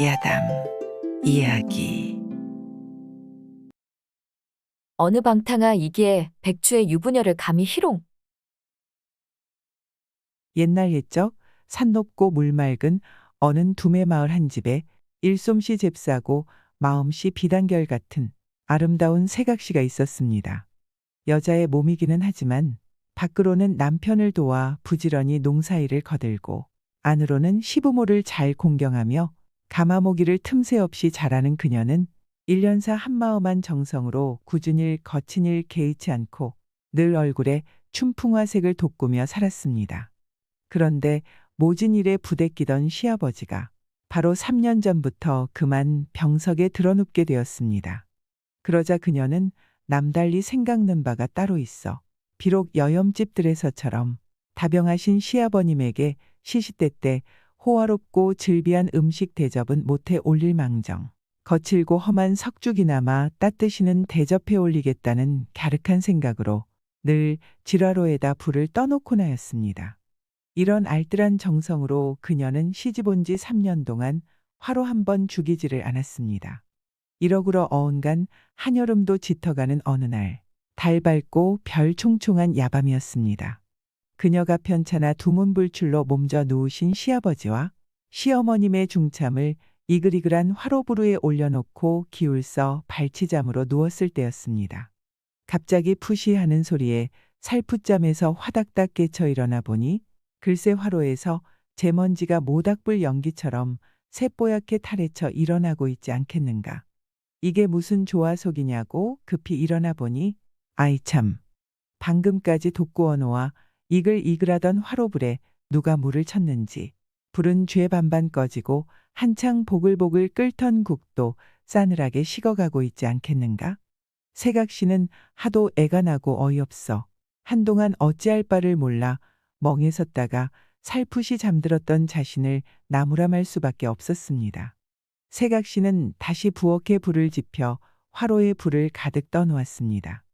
야담 이야기 어느 방탕아 이기에 백주의 유부녀를 감히 희롱. 옛날 옛적 산 높고 물 맑은 어는 두메 마을 한 집에 일솜씨 잽싸고 마음씨 비단결 같은 아름다운 세각씨가 있었습니다. 여자의 몸이기는 하지만 밖으로는 남편을 도와 부지런히 농사일을 거들고 안으로는 시부모를 잘 공경하며 가마모기를 틈새 없이 잘하는 그녀는 일년사 한마음한 정성으로 굳은 일 거친 일 개의치 않고 늘 얼굴에 춘풍화색을 돋구며 살았습니다. 그런데 모진 일에 부대끼던 시아버지가 바로 3년 전부터 그만 병석에 드러눕게 되었습니다. 그러자 그녀는 남달리 생각는 바가 따로 있어 비록 여염집들에서처럼 다병하신 시아버님에게 시시때때 호화롭고 즐비한 음식 대접은 못해 올릴 망정. 거칠고 험한 석죽이나마 따뜻이는 대접해 올리겠다는 갸륵한 생각으로 늘 지라로에다 불을 떠놓곤 하였습니다. 이런 알뜰한 정성으로 그녀는 시집 온 지 3년 동안 화로 한 번 죽이지를 않았습니다. 이러구러 어언간 한여름도 짙어가는 어느 날, 달 밝고 별 총총한 야밤이었습니다. 그녀가 편찮아 두문불출로 몸져 누우신 시아버지와 시어머님의 중참을 이글이글한 화로부루에 올려놓고 기울서 발치잠으로 누웠을 때였습니다. 갑자기 푸시하는 소리에 살풋잠에서 화닥닥 깨쳐 일어나 보니 글쎄 화로에서 제먼지가 모닥불 연기처럼 새뽀얗게 탈해쳐 일어나고 있지 않겠는가. 이게 무슨 조화 속이냐고 급히 일어나 보니 아이 참 방금까지 돋구어 놓아 이글이글하던 화로불에 누가 물을 쳤는지 불은 죄 반반 꺼지고 한창 보글보글 끓던 국도 싸늘하게 식어가고 있지 않겠는가? 세각 씨는 하도 애가 나고 어이없어 한동안 어찌할 바를 몰라 멍해 섰다가 살풋이 잠들었던 자신을 나무라말 수밖에 없었습니다. 세각 씨는 다시 부엌에 불을 지펴 화로에 불을 가득 떠놓았습니다.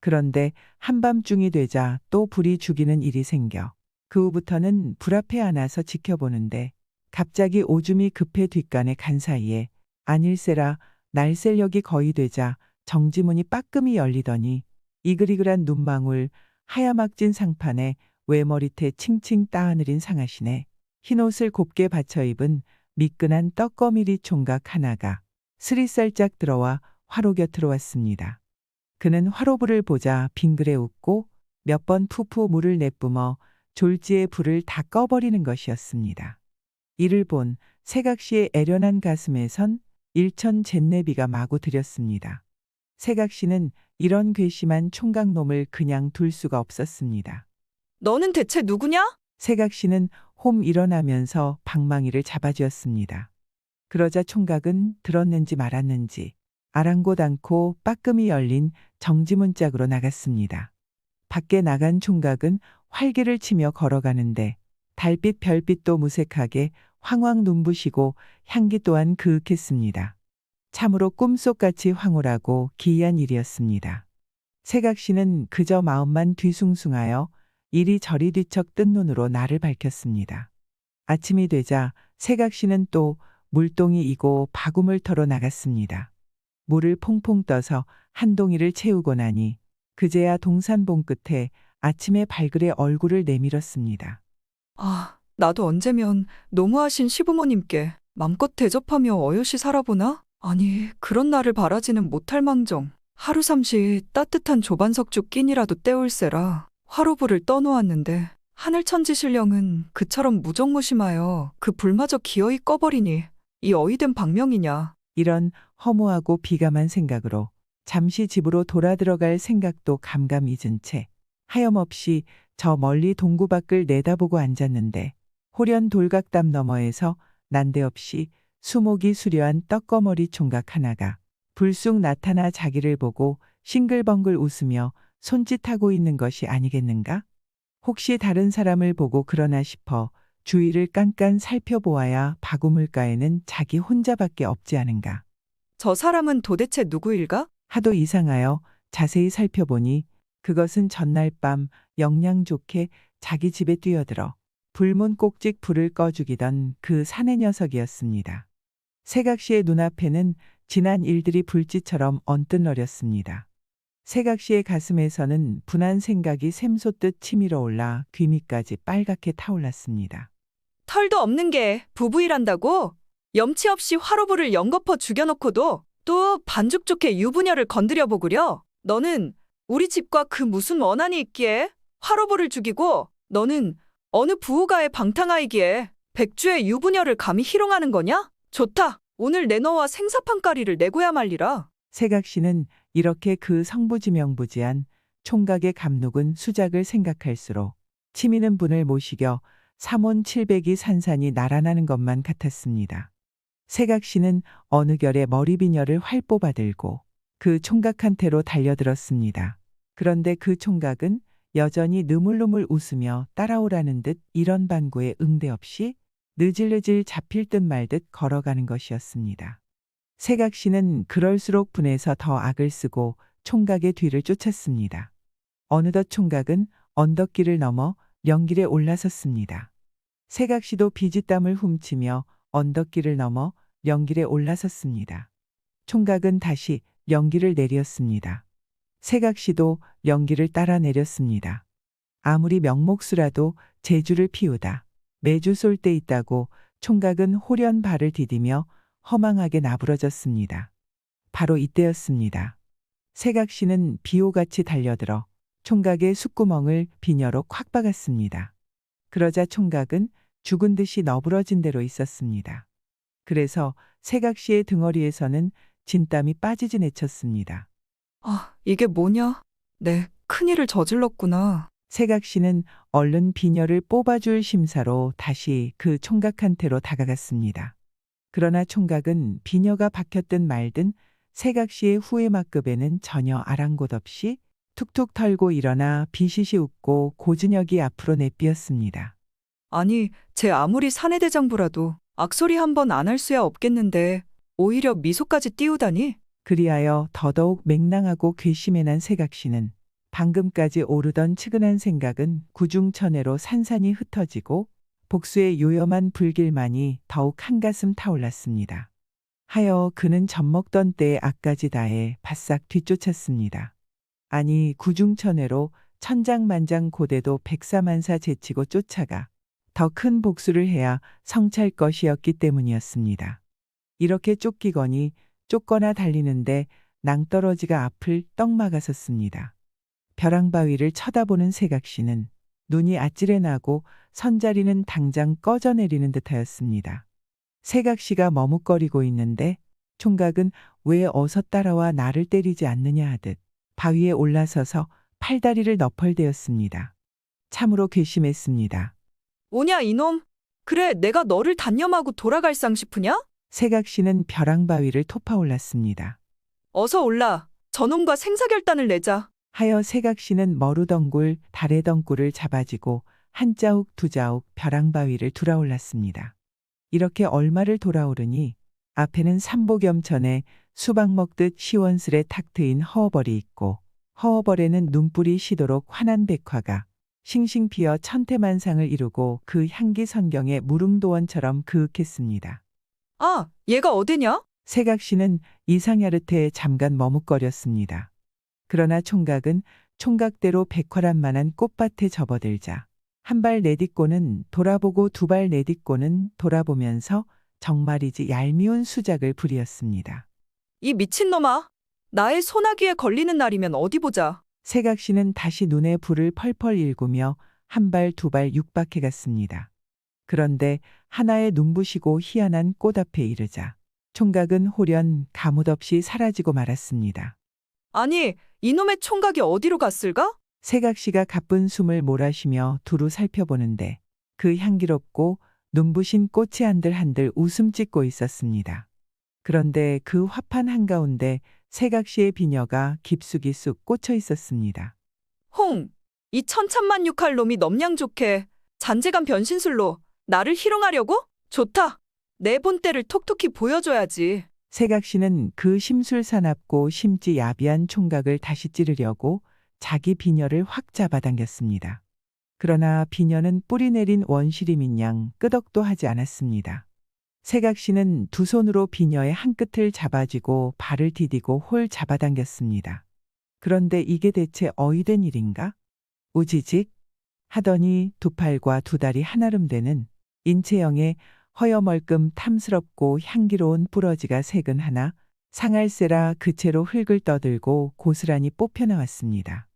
그런데 한밤중이 되자 또 불이 죽이는 일이 생겨 그 후부터는 불 앞에 안아서 지켜보는데 갑자기 오줌이 급해 뒷간에 간 사이에 아닐세라 날셀력이 거의 되자 정지문이 빠끔히 열리더니 이글이글한 눈망울 하야막진 상판에 외머리태 칭칭 따하느린 상하시네 흰옷을 곱게 받쳐 입은 미끈한 떡거미리 총각 하나가 스리살짝 들어와 화로 곁으로 왔습니다. 그는 화로불을 보자 빙그레 웃고 몇 번 푸푸 물을 내뿜어 졸지의 불을 다 꺼버리는 것이었습니다. 이를 본 세각씨의 애련한 가슴에선 일천 잿내비가 마구 들였습니다. 세각씨는 이런 괘씸한 총각놈을 그냥 둘 수가 없었습니다. 너는 대체 누구냐? 세각씨는 홈 일어나면서 방망이를 잡아쥐었습니다. 그러자 총각은 들었는지 말았는지 아랑곳 않고 빠끔히 열린 정지문 짝으로 나갔습니다. 밖에 나간 총각은 활기를 치며 걸어가는데 달빛 별빛도 무색하게 황황 눈부시고 향기 또한 그윽했습니다. 참으로 꿈속같이 황홀하고 기이한 일이었습니다. 세각 씨는 그저 마음만 뒤숭숭하여 이리저리 뒤척 뜬 눈으로 나를 밝혔습니다. 아침이 되자 세각 씨는 또 물동이 이고 바구물 털어 나갔습니다. 물을 퐁퐁 떠서 한 동이를 채우고 나니 그제야 동산봉 끝에 아침에 발그레 얼굴을 내밀었습니다. 아, 나도 언제면 노무하신 시부모님께 맘껏 대접하며 어여시 살아보나? 아니, 그런 날을 바라지는 못할 망정. 하루 삼시 따뜻한 조반석죽 끼니라도 때울세라. 화로불을 떠놓았는데 하늘천지 신령은 그처럼 무정무심하여 그 불마저 기어이 꺼버리니 이 어이된 방명이냐. 이런 허무하고 비감한 생각으로 잠시 집으로 돌아 들어갈 생각도 감감 잊은 채 하염없이 저 멀리 동구 밖을 내다보고 앉았는데 호련 돌각담 너머에서 난데없이 수목이 수려한 떡거머리 총각 하나가 불쑥 나타나 자기를 보고 싱글벙글 웃으며 손짓하고 있는 것이 아니겠는가? 혹시 다른 사람을 보고 그러나 싶어 주위를 깐깐 살펴보아야 바구물가에는 자기 혼자밖에 없지 않은가. 저 사람은 도대체 누구일까? 하도 이상하여 자세히 살펴보니 그것은 전날 밤 영양 좋게 자기 집에 뛰어들어 불문 꼭직 불을 꺼 죽이던 그 사내 녀석이었습니다. 세각 씨의 눈앞에는 지난 일들이 불꽃처럼 언뜻거렸습니다. 세각 씨의 가슴에서는 분한 생각이 샘솟듯 치밀어 올라 귀 밑까지 빨갛게 타올랐습니다. 털도 없는 게 부부이란다고? 염치 없이 화로부를 연거퍼 죽여놓고도 또 반죽 좋게 유부녀를 건드려 보구려? 너는 우리 집과 그 무슨 원한이 있기에 화로부를 죽이고 너는 어느 부호가의 방탕아이기에 백주의 유부녀를 감히 희롱하는 거냐? 좋다. 오늘 내 너와 생사판까리를 내고야 말리라. 세각 씨는 이렇게 그 성부지명부지한 총각의 감독은 수작을 생각할수록 치미는 분을 모시겨 삼원 칠백이 산산이 날아나는 것만 같았습니다. 세각 씨는 어느 결에 머리비녀를 활 뽑아들고 그 총각한테로 달려들었습니다. 그런데 그 총각은 여전히 느물느물 웃으며 따라오라는 듯 이런 반구에 응대 없이 느질느질 잡힐 듯 말 듯 걸어가는 것이었습니다. 세각 씨는 그럴수록 분해서 더 악을 쓰고 총각의 뒤를 쫓았습니다. 어느덧 총각은 언덕길을 넘어 연길에 올라섰습니다. 세각 씨도 비지땀을 훔치며 언덕길을 넘어 연길에 올라섰습니다. 총각은 다시 연길을 내렸습니다. 세각 씨도 연길을 따라 내렸습니다. 아무리 명목수라도 제주를 피우다 매주 쏠 때 있다고 총각은 홀연 발을 디디며 허망하게 나부러졌습니다. 바로 이때였습니다. 세각 씨는 비호같이 달려들어 총각의 숨구멍을 비녀로 콱 박았습니다. 그러자 총각은 죽은 듯이 너부러진 대로 있었습니다. 그래서 세각 씨의 등허리에서는 진땀이 빠지지 내쳤습니다. 아, 이게 뭐냐? 네, 큰일을 저질렀구나. 세각 씨는 얼른 비녀를 뽑아줄 심사로 다시 그 총각한테로 다가갔습니다. 그러나 총각은 비녀가 박혔든 말든 세각 씨의 후회막급에는 전혀 아랑곳 없이 툭툭 털고 일어나 비시시 웃고 고준혁이 앞으로 내삐었습니다. 아니, 제 아무리 사내대장부라도 악소리 한 번 안 할 수야 없겠는데 오히려 미소까지 띄우다니? 그리하여 더더욱 맹랑하고 괘씸해 난 세각 씨는 방금까지 오르던 측은한 생각은 구중천외로 산산이 흩어지고 복수의 요염한 불길만이 더욱 한가슴 타올랐습니다. 하여 그는 젖먹던 때의 악까지 다해 바싹 뒤쫓았습니다. 아니 구중천외로 천장만장 고대도 백사만사 제치고 쫓아가 더 큰 복수를 해야 성찰 것이었기 때문이었습니다. 이렇게 쫓기거니 쫓거나 달리는데 낭떠러지가 앞을 떡 막아섰습니다. 벼랑바위를 쳐다보는 세각씨는 눈이 아찔해 나고 선자리는 당장 꺼져내리는 듯하였습니다. 세각씨가 머뭇거리고 있는데 총각은 왜 어서 따라와 나를 때리지 않느냐 하듯 바위에 올라서서 팔다리를 너펄대었습니다. 참으로 괘씸했습니다. 오냐 이놈? 그래 내가 너를 단념하고 돌아갈 상 싶으냐? 세각씨는 벼랑바위를 토파올랐습니다. 어서 올라. 저놈과 생사결단을 내자. 하여 세각씨는 머루덩굴, 다래덩굴을 잡아지고 한 자욱 두 자욱 벼랑바위를 돌아올랐습니다. 이렇게 얼마를 돌아오르니 앞에는 삼보겸천에 수박 먹듯 시원스레 탁 트인 허허벌이 있고 허허벌에는 눈불이 시도록 환한 백화가 싱싱 피어 천태만상을 이루고 그 향기 선경에 무릉도원처럼 그윽했습니다. 아, 얘가 어디냐? 세각씨는 이상야릇해 잠깐 머뭇거렸습니다. 그러나 총각은 총각대로 백화란 만한 꽃밭에 접어들자 한 발 내딛고는 돌아보고 두 발 내딛고는 돌아보면서 정말이지 얄미운 수작을 부리었습니다. 이 미친놈아. 나의 소나기에 걸리는 날이면 어디 보자. 세각 씨는 다시 눈에 불을 펄펄 일구며 한 발 두 발 육박해 갔습니다. 그런데 하나의 눈부시고 희한한 꽃 앞에 이르자 총각은 홀연 가뭇 없이 사라지고 말았습니다. 아니, 이놈의 총각이 어디로 갔을까? 세각씨가 가쁜 숨을 몰아쉬며 두루 살펴보는데 그 향기롭고 눈부신 꽃이 한들 한들 웃음 짓고 있었습니다. 그런데 그 화판 한가운데 세각씨의 비녀가 깊숙이 쑥 꽂혀 있었습니다. 홍, 이 천찬만육할 놈이 넘냥 좋게 잔재간 변신술로 나를 희롱하려고? 좋다. 내 본때를 톡톡히 보여줘야지. 세각씨는 그 심술사납고 심지 야비한 총각을 다시 찌르려고 자기 비녀를 확 잡아당겼습니다. 그러나 비녀는 뿌리 내린 원시림인 양 끄덕도 하지 않았습니다. 세각 씨는 두 손으로 비녀의 한 끝을 잡아쥐고 발을 디디고 홀 잡아당겼습니다. 그런데 이게 대체 어이된 일인가? 우지직 하더니 두 팔과 두 다리 한아름 되는 인체형의 허여멀끔 탐스럽고 향기로운 뿌러지가 색은 하나 상할세라 그 채로 흙을 떠들고 고스란히 뽑혀 나왔습니다.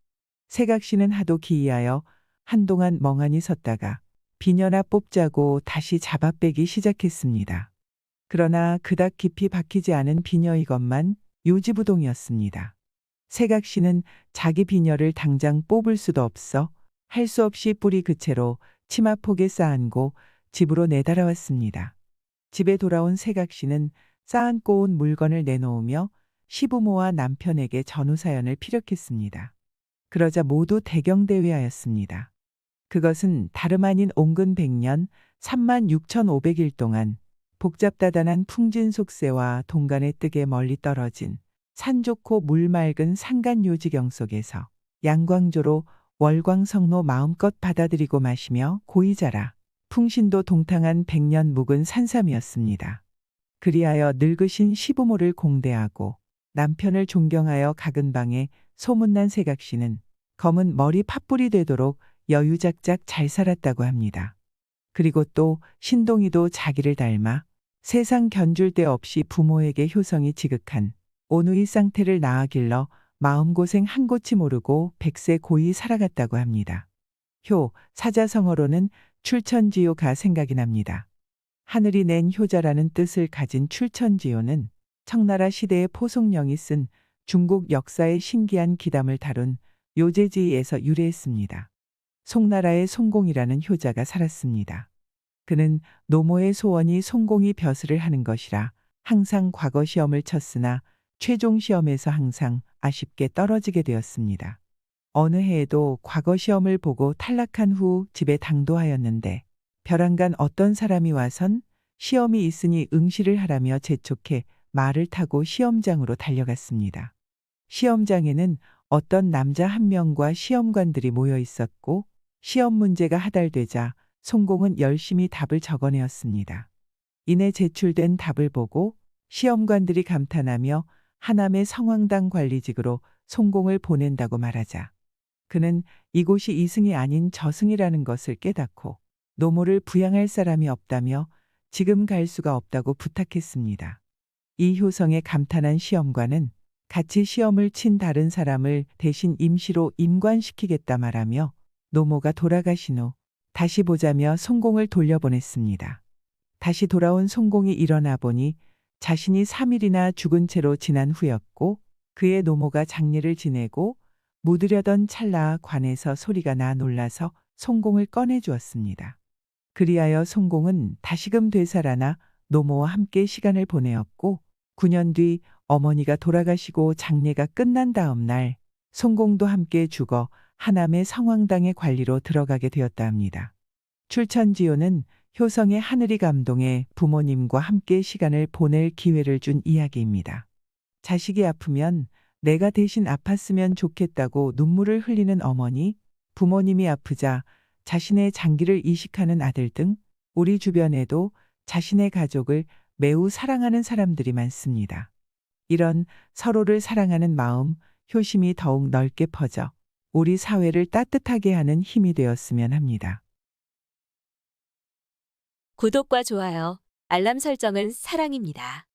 세각 씨는 하도 기이하여 한동안 멍하니 섰다가 비녀나 뽑자고 다시 잡아빼기 시작했습니다. 그러나 그닥 깊이 박히지 않은 비녀 이것만 요지부동이었습니다. 세각 씨는 자기 비녀를 당장 뽑을 수도 없어 할 수 없이 뿌리 그채로 치마폭에 쌓안고 집으로 내달아왔습니다. 집에 돌아온 세각 씨는 쌓안고 온 물건을 내놓으며 시부모와 남편에게 전후 사연을 피력했습니다. 그러자 모두 대경대회하였습니다. 그것은 다름 아닌 옹근 100년 3만 6,500일 동안 복잡다단한 풍진 속세와 동간의 뜨개 멀리 떨어진 산 좋고 물 맑은 산간 요지경 속에서 양광조로 월광성로 마음껏 받아들이고 마시며 고이 자라 풍신도 동탕한 백년 묵은 산삼이었습니다. 그리하여 늙으신 시부모를 공대하고 남편을 존경하여 각은 방에 소문난 세각씨는 검은 머리 팥불이 되도록 여유작작 잘 살았다고 합니다. 그리고 또 신동이도 자기를 닮아 세상 견줄 데 없이 부모에게 효성이 지극한 온우이 상태를 낳아 길러 마음고생 한 곳이 모르고 백세 고이 살아갔다고 합니다. 효, 사자성어로는 출천지요가 생각이 납니다. 하늘이 낸 효자라는 뜻을 가진 출천지요는 청나라 시대의 포송령이 쓴 중국 역사의 신기한 기담을 다룬 요제지에서 유래했습니다. 송나라의 송공이라는 효자가 살았습니다. 그는 노모의 소원이 송공이 벼슬을 하는 것이라 항상 과거 시험을 쳤으나 최종 시험에서 항상 아쉽게 떨어지게 되었습니다. 어느 해에도 과거 시험을 보고 탈락한 후 집에 당도하였는데 벼랑간 어떤 사람이 와선 시험이 있으니 응시를 하라며 재촉해 말을 타고 시험장으로 달려갔습니다. 시험장에는 어떤 남자 한 명과 시험관들이 모여 있었고 시험 문제가 하달되자 송공은 열심히 답을 적어내었습니다. 이내 제출된 답을 보고 시험관들이 감탄하며 하남의 성황당 관리직으로 송공을 보낸다고 말하자 그는 이곳이 이승이 아닌 저승이라는 것을 깨닫고 노모를 부양할 사람이 없다며 지금 갈 수가 없다고 부탁했습니다. 이 효성에 감탄한 시험관은 같이 시험을 친 다른 사람을 대신 임시로 임관시키겠다 말하며 노모가 돌아가신 후 다시 보자며 송공을 돌려보냈습니다. 다시 돌아온 송공이 일어나 보니 자신이 3일이나 죽은 채로 지난 후였고 그의 노모가 장례를 지내고 묻으려던 찰나 관에서 소리가 나 놀라서 송공을 꺼내 주었습니다. 그리하여 송공은 다시금 되살아나 노모와 함께 시간을 보내었고 9년 뒤 어머니가 돌아가시고 장례가 끝난 다음 날 송공도 함께 죽어 하남의 성황당의 관리로 들어가게 되었다 합니다. 출천지요는 효성의 하늘이 감동해 부모님과 함께 시간을 보낼 기회를 준 이야기입니다. 자식이 아프면 내가 대신 아팠으면 좋겠다고 눈물을 흘리는 어머니, 부모님이 아프자 자신의 장기를 이식하는 아들 등 우리 주변에도 자신의 가족을 매우 사랑하는 사람들이 많습니다. 이런 서로를 사랑하는 마음, 효심이 더욱 넓게 퍼져 우리 사회를 따뜻하게 하는 힘이 되었으면 합니다. 구독과 좋아요, 알람 설정은 사랑입니다.